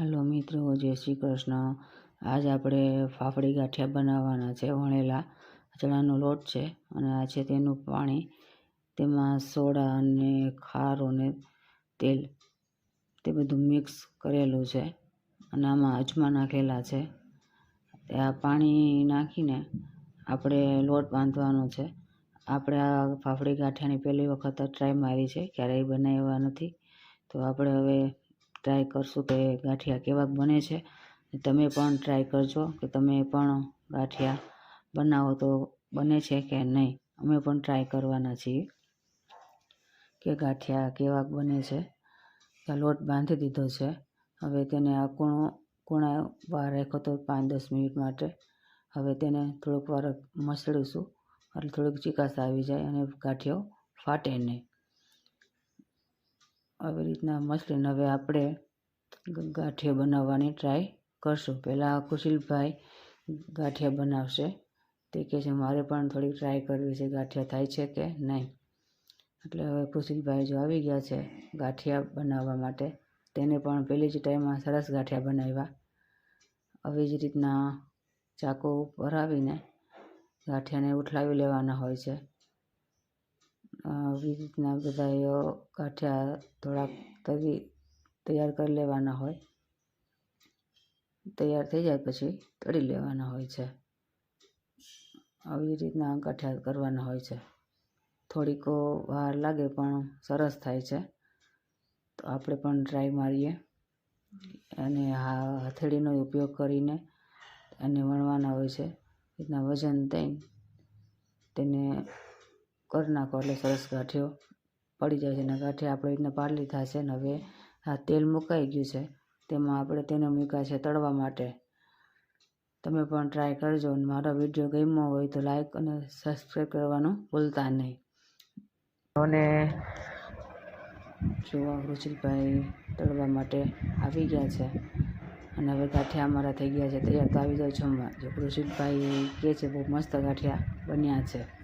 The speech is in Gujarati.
હાલો મિત્રો, જય શ્રી કૃષ્ણ. આજ આપણે ફાફડી ગાંઠિયા બનાવવાના છે, વણેલા ચણાનો લોટ છે અને આ છે તેનું પાણી. તેમાં સોડા અને ખારો અને તેલ તે બધું મિક્સ કરેલું છે અને આમાં અજમા નાખેલા છે. તે આ પાણી નાખીને આપણે લોટ બાંધવાનો છે. આપણે આ ફાફડી ગાંઠિયાની પહેલી વખત ટ્રાય મારી છે, ક્યારેય બનાવ્યા નથી. તો આપણે હવે ટ્રાય કરશું કે ગાંઠિયા કેવા બને છે? તમે પણ ટ્રાય કરજો કે તમે પણ ગાંઠિયા બનાવો તો બને છે કે નહીં? અમે પણ ટ્રાય કરવાના છીએ કે ગાંઠિયા કેવા બને છે. લોટ બાંધી દીધો છે. હવે તેને આ કૂણો, કૂણા બહાર રાખ્યો તો પાંચ દસ મિનિટ માટે. હવે તેને થોડુંક વાર મસળીશું. એટલે થોડીક ચિકાસ આવી જાય અને ગાંઠિયો ફાટે નહીં. આવી રીતના મસળીને હવે આપણે ગાંઠિયા બનાવવાની ટ્રાય કરશું. પહેલાં કુશીલભાઈ ગાંઠિયા બનાવશે. તે કહે છે, મારે પણ થોડીક ટ્રાય કરવી છે, ગાંઠિયા થાય છે કે નહીં? એટલે હવે કુશિલભાઈ જો આવી ગયા છે ગાંઠિયા બનાવવા માટે, તેને પણ પહેલી જ ટાઈમમાં સરસ ગાંઠિયા બનાવ્યા. આવી જ રીતના ચાકુ ભરાવીને ગાંઠિયાને ઉઠલાવી લેવાના હોય છે. આવી રીતના બધા ગાંઠિયા થોડાક તરી તૈયાર કરી લેવાના હોય. તૈયાર થઈ જાય પછી તળી લેવાના હોય છે. આવી રીતના ગાંઠિયા કરવાના હોય છે. થોડીક વાર લાગે પણ સરસ થાય છે. તો આપણે પણ ટ્રાય મારીએ. અને આ હથેળીનો ઉપયોગ કરીને એને વણવાના હોય છે. રીતના વજન થઈને તેને કરી નાખો એટલે સરસ ગાંઠિયો પડી જાય છે અને ગાંઠિયા આપણે રીતના પાડી થાય છે ને હવે આ તેલ મુકાઈ ગયું છે તેમાં આપણે તેને મૂક્યા છે તળવા માટે. તમે પણ ટ્રાય કરજો અને મારો વીડિયો ગમ્યો હોય તો લાઈક અને સબસ્ક્રાઈબ કરવાનું ભૂલતા નહીં. અને જોવા રુચિલભાઈ તળવા માટે આવી ગયા છે અને હવે ગાંઠિયા અમારા થઈ ગયા છે તૈયાર તો આવી જાઓ જમવા. જો કૃષિભાઈ કહે છે બહુ મસ્ત ગાંઠિયા બન્યા છે.